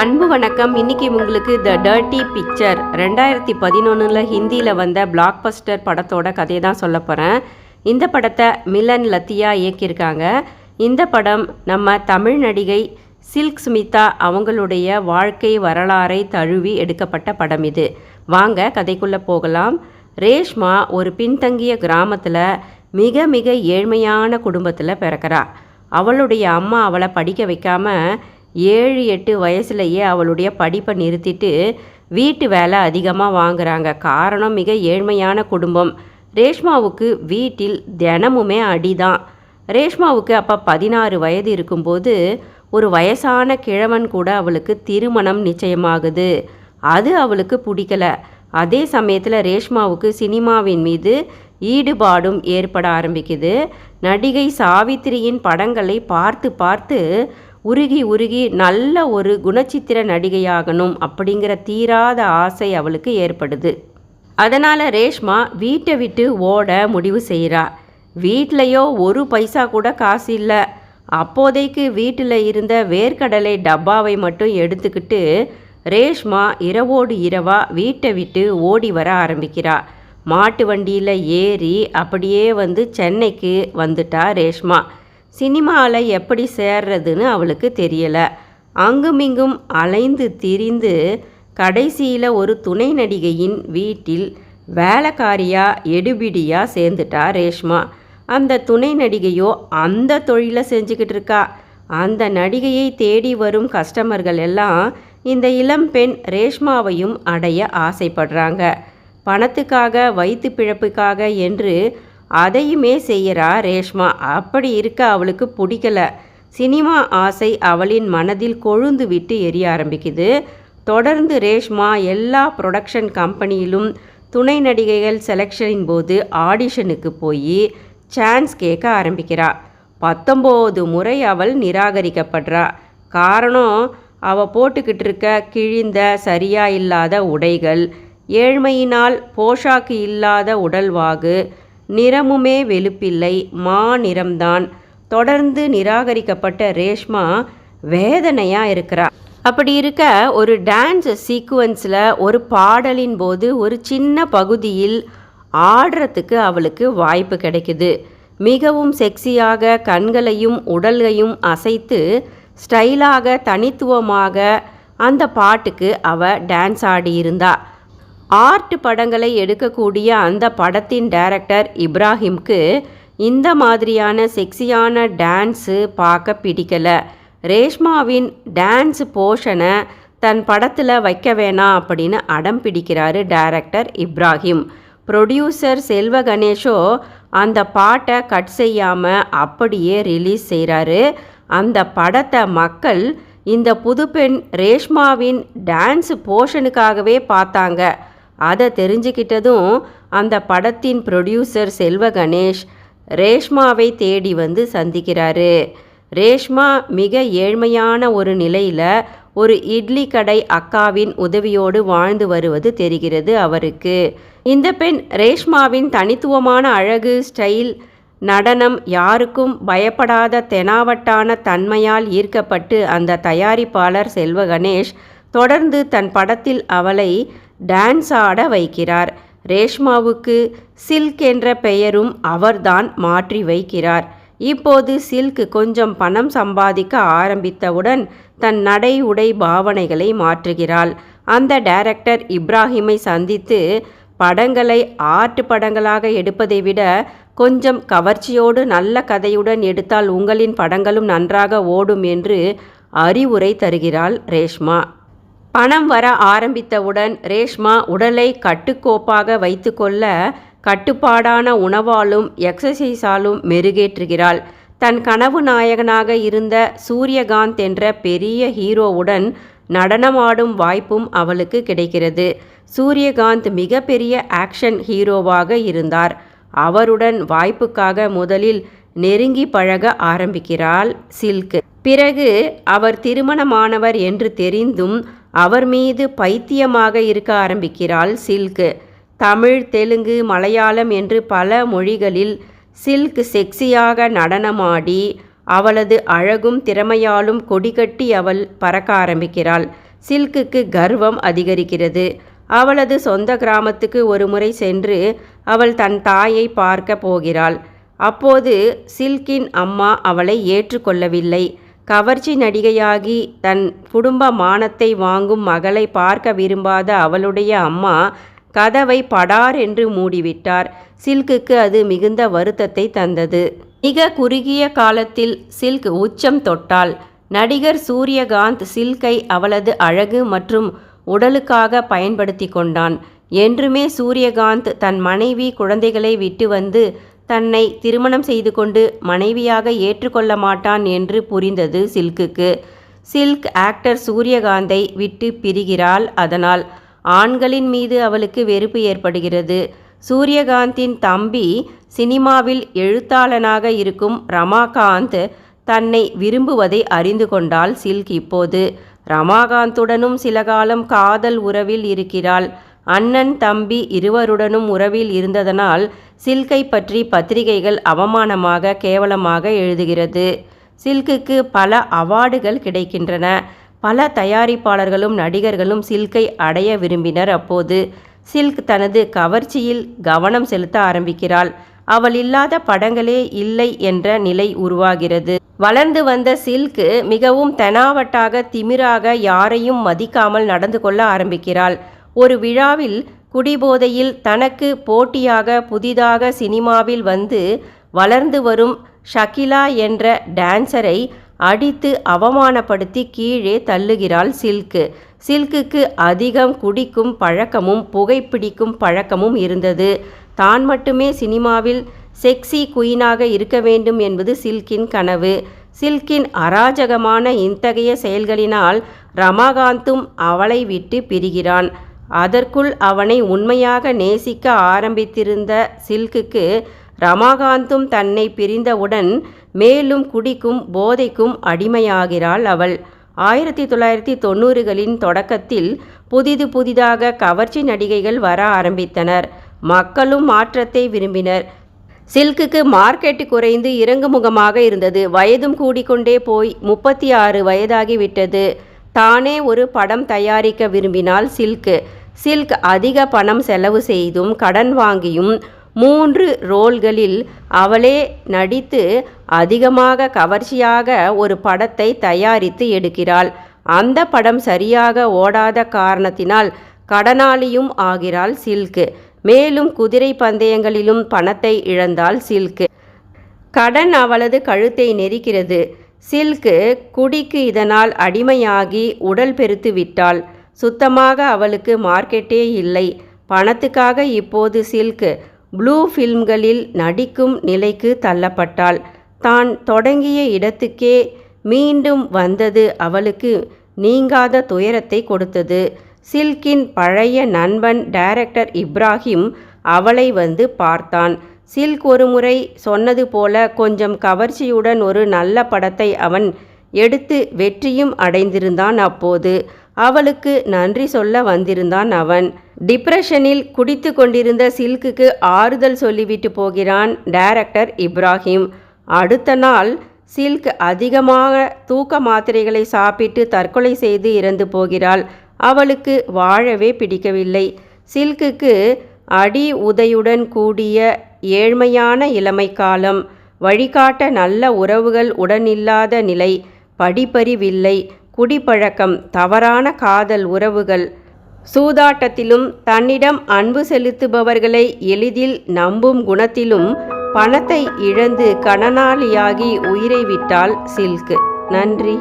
அன்பு வணக்கம். இன்னைக்கு உங்களுக்கு த டர்ட்டி பிக்சர் ரெண்டாயிரத்தி பதினொன்றில் ஹிந்தியில் வந்த பிளாக் பஸ்டர் படத்தோட கதையை தான் சொல்ல போகிறேன் இந்த படத்தை மிலன் லத்தியா இயக்கியிருக்காங்க. இந்த படம் நம்ம தமிழ் நடிகை சில்க் ஸ்மிதா அவங்களுடைய வாழ்க்கை வரலாறை தழுவி எடுக்கப்பட்ட படம் இது. வாங்க கதைக்குள்ளே போகலாம். ரேஷ்மா ஒரு பின்தங்கிய கிராமத்தில் மிக மிக ஏழ்மையான குடும்பத்தில் பிறக்கிறா. அவளுடைய அம்மா அவளை படிக்க வைக்காமல் ஏழு எட்டு வயசுலயே அவளுடைய படிப்பை நிறுத்திட்டு வீட்டு வேலை அதிகமாக வாங்குறாங்க. காரணம் மிக ஏழ்மையான குடும்பம். ரேஷ்மாவுக்கு வீட்டில் தினமுமே அடிதான். ரேஷ்மாவுக்கு அப்போ பதினாறு வயது இருக்கும்போது ஒரு வயசான கிழவன் கூட அவளுக்கு திருமணம் நிச்சயமாகுது. அது அவளுக்கு பிடிக்கல. அதே சமயத்தில் ரேஷ்மாவுக்கு சினிமாவின் மீது ஈடுபாடும் ஏற்பட ஆரம்பிக்குது. நடிகை சாவித்திரியின் படங்களை பார்த்து பார்த்து உருகி உருகி நல்ல ஒரு குணச்சித்திர நடிகையாகணும் அப்படிங்கிற தீராத ஆசை அவளுக்கு ஏற்படுது. அதனால் ரேஷ்மா வீட்டை விட்டு ஓட முடிவு செய்கிறா வீட்லேயோ ஒரு பைசா கூட காசு இல்லை. அப்போதைக்கு வீட்டில் இருந்த வேர்க்கடலை டப்பாவை மட்டும் எடுத்துக்கிட்டு ரேஷ்மா இரவோடு இரவா வீட்டை விட்டு ஓடி வர ஆரம்பிக்கிறா. மாட்டு வண்டியில் ஏறி அப்படியே வந்து சென்னைக்கு வந்துட்டா ரேஷ்மா. சினிமாவில் எப்படி சேர்றதுன்னு அவளுக்கு தெரியலை. அங்குமிங்கும் அலைந்து திரிந்து கடைசியில் ஒரு துணை நடிகையின் வீட்டில் வேலைக்காரியா எடுபிடியா சேர்ந்துட்டா ரேஷ்மா. அந்த துணை நடிகையோ அந்த தொழிலை செஞ்சுக்கிட்டு இருக்கா? அந்த நடிகையை தேடி வரும் கஸ்டமர்கள் எல்லாம் இந்த இளம் பெண் ரேஷ்மாவையும் அடைய ஆசைப்படுறாங்க. பணத்துக்காக வயிற்று பிழப்புக்காக என்று அதையுமே செய்கிறா ரேஷ்மா. அப்படி இருக்க அவளுக்கு பிடிக்கல. சினிமா ஆசை அவளின் மனதில் கொழுந்து விட்டு எரிய ஆரம்பிக்குது. தொடர்ந்து ரேஷ்மா எல்லா ப்ரொடக்ஷன் கம்பெனியிலும் துணை நடிகைகள் செலெக்ஷனின் போது ஆடிஷனுக்கு போய் சான்ஸ் கேட்க ஆரம்பிக்கிறா. பத்தொம்போது முறை அவள் நிராகரிக்கப்படுறா. காரணம் அவள் போட்டுக்கிட்டு இருக்க கிழிந்த சரியா இல்லாத உடைகள் ஏழ்மையினால் போஷாக்கு இல்லாத உடல்வாகு நிறமுமே வெளுப்பில்லை மா நிறம்தான். தொடர்ந்து நிராகரிக்கப்பட்ட ரேஷ்மா வேதனையாக இருக்கிறா. அப்படி இருக்க ஒரு டான்ஸ் சீக்குவன்ஸில் ஒரு பாடலின் போது ஒரு சின்ன பகுதியில் ஆடுறதுக்கு அவளுக்கு வாய்ப்பு கிடைக்குது. மிகவும் செக்ஸியாக கண்களையும் உடலையும் அசைத்து ஸ்டைலாக தனித்துவமாக அந்த பாட்டுக்கு அவ டான்ஸ் ஆடியிருந்தா. ஆர்ட் படங்களை எடுக்கக்கூடிய அந்த படத்தின் டைரக்டர் இப்ராஹிம்க்கு இந்த மாதிரியான செக்ஸியான டான்ஸு பார்க்க பிடிக்கலை. ரேஷ்மாவின் டான்ஸ் போர்ஷனை தன் படத்தில் வைக்க வேணாம் அப்படின்னு அடம் பிடிக்கிறாரு டைரக்டர் இப்ராஹிம். ப்ரொடியூசர் செல்வ கணேஷோ அந்த பாட்டை கட் செய்யாமல் அப்படியே ரிலீஸ் செய்கிறாரு அந்த படத்தை மக்கள் இந்த புதுப்பெண் ரேஷ்மாவின் டான்ஸ் போர்ஷனுக்காகவே பார்த்தாங்க. அதை தெரிஞ்சுக்கிட்டதும் அந்த படத்தின் ப்ரொடியூசர் செல்வ கணேஷ் ரேஷ்மாவை தேடி வந்து சந்திக்கிறாரு. ரேஷ்மா மிக ஏழ்மையான ஒரு நிலையில் ஒரு இட்லி கடை அக்காவின் உதவியோடு வாழ்ந்து வருவது தெரிகிறது அவருக்கு. இந்த பெண் ரேஷ்மாவின் தனித்துவமான அழகு ஸ்டைல் நடனம் யாருக்கும் பயப்படாத தெனாவட்டான தன்மையால் ஈர்க்கப்பட்டு அந்த தயாரிப்பாளர் செல்வ கணேஷ் தொடர்ந்து தன் படத்தில் அவளை டான்ஸ் ஆட வைக்கிறார். ரேஷ்மாவுக்கு சில்க் என்ற பெயரும் அவர்தான் மாற்றி வைக்கிறார். இப்போது சில்க் கொஞ்சம் பணம் சம்பாதிக்க ஆரம்பித்தவுடன் தன் நடை உடை பாவனைகளை மாற்றுகிறாள். அந்த டைரக்டர் இப்ராஹிமை சந்தித்து படங்களை ஆர்ட் படங்களாக எடுப்பதை விட கொஞ்சம் கவர்ச்சியோடு நல்ல கதையுடன் எடுத்தால் உங்களின் படங்களும் நன்றாக ஓடும் என்று அறிவுரை தருகிறாள் ரேஷ்மா. பணம் வர ஆரம்பித்தவுடன் ரேஷ்மா உடலை கட்டுக்கோப்பாக வைத்துக்கொள்ள கட்டுப்பாடான உணவாலும் எக்ஸசைஸாலும் மெருகேற்றுகிறாள். தன் கனவு நாயகனாக இருந்த சூரியகாந்த் என்ற பெரிய ஹீரோவுடன் நடனமாடும் வாய்ப்பும் அவளுக்கு கிடைக்கிறது. சூரியகாந்த் மிகப்பெரிய ஆக்ஷன் ஹீரோவாக இருந்தார். அவருடன் வாய்ப்புக்காக முதலில் நெருங்கி பழக ஆரம்பிக்கிறாள் சில்க். பிறகு அவர் திருமணமானவர் என்று தெரிந்தும் அவர் மீது பைத்தியமாக இருக்க ஆரம்பிக்கிறாள் சில்க். தமிழ் தெலுங்கு மலையாளம் என்று பல மொழிகளில் சில்க் செக்ஸியாக நடனமாடி அவளது அழகும் திறமையாலும் கொடிகட்டி அவள் பறக்க ஆரம்பிக்கிறாள். சில்குக்கு கர்வம் அதிகரிக்கிறது. அவளது சொந்த கிராமத்துக்கு ஒரு முறை சென்று அவள் தன் தாயை பார்க்க போகிறாள். அப்போது சில்கின் அம்மா அவளை ஏற்றுக்கொள்ளவில்லை. கவர்ச்சி நடிகையாகி தன் குடும்ப மானத்தை வாங்கும் மகளை பார்க்க விரும்பாத அவளுடைய அம்மா கதவை படார் என்று மூடிவிட்டார். சில்குக்கு அது மிகுந்த வருத்தத்தை தந்தது. மிக குறுகிய காலத்தில் சில்க் உச்சம் தொட்டாள். நடிகர் சூரியகாந்த் சில்கை அவளது அழகு மற்றும் உடலுக்காக பயன்படுத்தி கொண்டான். என்றுமே சூரியகாந்த் தன் மனைவி குழந்தைகளை விட்டு வந்து தன்னை திருமணம் செய்து கொண்டு மனைவியாக ஏற்றுக்கொள்ள மாட்டான் என்று புரிந்தது சில்குக்கு சில்க் ஆக்டர் சூரியகாந்தை விட்டு பிரிகிறாள். அதனால் ஆண்களின் மீது அவளுக்கு வெறுப்பு ஏற்படுகிறது. சூரியகாந்தின் தம்பி சினிமாவில் எழுத்தாளனாக இருக்கும் ரமாகாந்த் தன்னை விரும்புவதை அறிந்து கொண்டாள் சில்க் இப்போது. ரமாகாந்துடனும் சில காலம் காதல் உறவில் இருக்கிறாள். அண்ணன் தம்பி இருவருடனும் உறவில் இருந்ததனால் சில்கை பற்றி பத்திரிகைகள் அவமானமாக கேவலமாக எழுதுகிறது. சில்குக்கு பல அவார்டுகள் கிடைக்கின்றன. பல தயாரிப்பாளர்களும் நடிகர்களும் சில்கை அடைய விரும்பினர். அப்போது சில்க் தனது கவர்ச்சியில் கவனம் செலுத்த ஆரம்பிக்கிறாள். அவள் இல்லாத படங்களே இல்லை என்ற நிலை உருவாகிறது. வளர்ந்து வந்த சில்க் மிகவும் தெனாவட்டாக திமிராக யாரையும் மதிக்காமல் நடந்து கொள்ள ஆரம்பிக்கிறாள். ஒரு விழாவில் குடிபோதையில் தனக்கு போட்டியாக புதிதாக சினிமாவில் வந்து வளர்ந்து வரும் ஷகிலா என்ற டான்சரை அடித்து அவமானப்படுத்தி கீழே தள்ளுகிறாள் சில்க்கு. சில்க்குக்கு அதிகம் குடிக்கும் பழக்கமும் புகைப்பிடிக்கும் பழக்கமும் இருந்தது. தான் மட்டுமே சினிமாவில் செக்ஸி குயினாக இருக்க வேண்டும் என்பது சில்கின் கனவு. சில்கின் அராஜகமான இத்தகைய செயல்களினால் ரமாகாந்தும் அவளை விட்டு பிரிகிறான். அதற்குள் அவனை உண்மையாக நேசிக்க ஆரம்பித்திருந்த சில்குக்கு ரமாகாந்தும் தன்னை பிரிந்தவுடன் மேலும் குடிக்கும் போதைக்கும் அடிமையாகிறாள் அவள். ஆயிரத்தி தொள்ளாயிரத்தி தொண்ணூறுகளின் தொடக்கத்தில் புதிது புதிதாக கவர்ச்சி நடிகைகள் வர ஆரம்பித்தனர். மக்களும் மாற்றத்தை விரும்பினர். சில்குக்கு மார்க்கெட் குறைந்து இறங்குமுகமாக இருந்தது. வயதும் கூடிக்கொண்டே போய் முப்பத்தி ஆறு வயதாகிவிட்டது தானே ஒரு படம் தயாரிக்க விரும்பினால் சில்க். சில்க் அதிக பணம் செலவு செய்தும் கடன் வாங்கியும் மூன்று ரோல்களில் அவளே நடித்து அதிகமாக கவர்ச்சியாக ஒரு படத்தை தயாரித்து எடுக்கிறாள். அந்த படம் சரியாக ஓடாத காரணத்தினால் கடனாளியும் ஆகிறாள் சில்க். மேலும் குதிரை பந்தயங்களிலும் பணத்தை இழந்தால் சில்க். கடன் அவளது கழுத்தை நெரிக்கிறது. சில்க்கு குடிக்கு இதனால் அடிமையாகி உடல் பெருத்து விட்டாள். சுத்தமாக அவளுக்கு மார்க்கெட்டே இல்லை. பணத்துக்காக இப்போது சில்க் ப்ளூ ஃபில்ம்களில் நடிக்கும் நிலைக்கு தள்ளப்பட்டாள். தான் தொடங்கிய இடத்துக்கே மீண்டும் வந்தது அவளுக்கு நீங்காத துயரத்தை கொடுத்தது. சில்கின் பழைய நண்பன் டைரக்டர் இப்ராஹிம் அவளை வந்து பார்த்தான். சில்க் ஒரு முறை சொன்னது போல கொஞ்சம் கவர்ச்சியுடன் ஒரு நல்ல படத்தை அவன் எடுத்து வெற்றியும் அடைந்திருந்தான் அப்போது. அவளுக்கு நன்றி சொல்ல வந்திருந்தான் அவன். டிப்ரெஷனில் குடித்து கொண்டிருந்த சில்குக்கு ஆறுதல் சொல்லிவிட்டு போகிறான் டைரக்டர் இப்ராஹிம். அடுத்த நாள் சில்க் அதிகமாக தூக்க மாத்திரைகளை சாப்பிட்டு தற்கொலை செய்து இறந்து போகிறாள். அவளுக்கு வாழவே பிடிக்கவில்லை. சில்குக்கு அடி உதையுடன் கூடிய ஏழ்மையான இளமை காலம் வழிகாட்ட நல்ல உறவுகள் உடனில்லாத நிலை படிப்பறிவில்லை குடிப்பழக்கம் தவறான காதல் உறவுகள். சூதாட்டத்திலும் தன்னிடம் அன்பு செலுத்துபவர்களை எளிதில் நம்பும் குணத்திலும் பணத்தை இழந்து கடனாளியாகி உயிரை விட்டால் சில்க். நன்றி.